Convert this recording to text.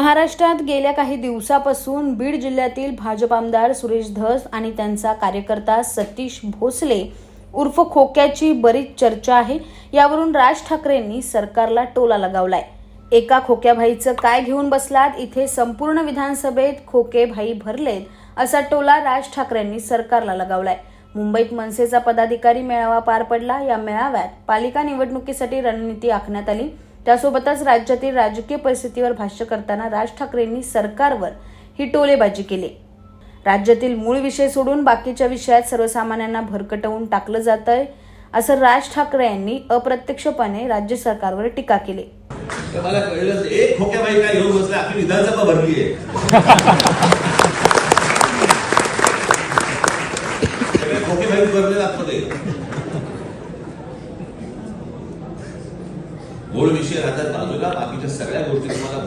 महाराष्ट्रात गेल्या काही दिवसापासून बीड जिल्ह्यातील भाजप आमदार सुरेश धस आणि त्यांचा कार्यकर्ता सतीश भोसले उर्फ खोक्याची बरीच चर्चा आहे. यावरून राज ठाकरेंनी सरकारला टोला लगावलाय. एका खोक्याभाईचं काय घेऊन बसलात? इथे संपूर्ण विधानसभेत खोके भाई भरलेत असा टोला राज ठाकरेंनी सरकारला लगावलाय. मुंबईत मनसेचा पदाधिकारी मेळावा पार पडला. या मेळाव्यात पालिका निवडणुकीसाठी रणनीती आखण्यात आली. त्यासोबतच राज्यातील राजकीय परिस्थितीवर भाष्य करताना राज ठाकरेंनी सरकारवर ही टोलेबाजी केली. राज्यातील मूळ विषय सोडून बाकीच्या विषयात सर्वसामान्यांना भरकटवून टाकलं जातंय असं राज ठाकरे यांनी अप्रत्यक्षपणे राज्य सरकारवर टीका केली. मला कळलं एक खोक्या बाई काय घेऊन बसले आपली विधानसभा भरली आहे. सगळे खोके बाई भरले आतमध्ये. मूळ विषय राहतात बाजूला बाकीच्या सगळ्या गोष्टी तुम्हाला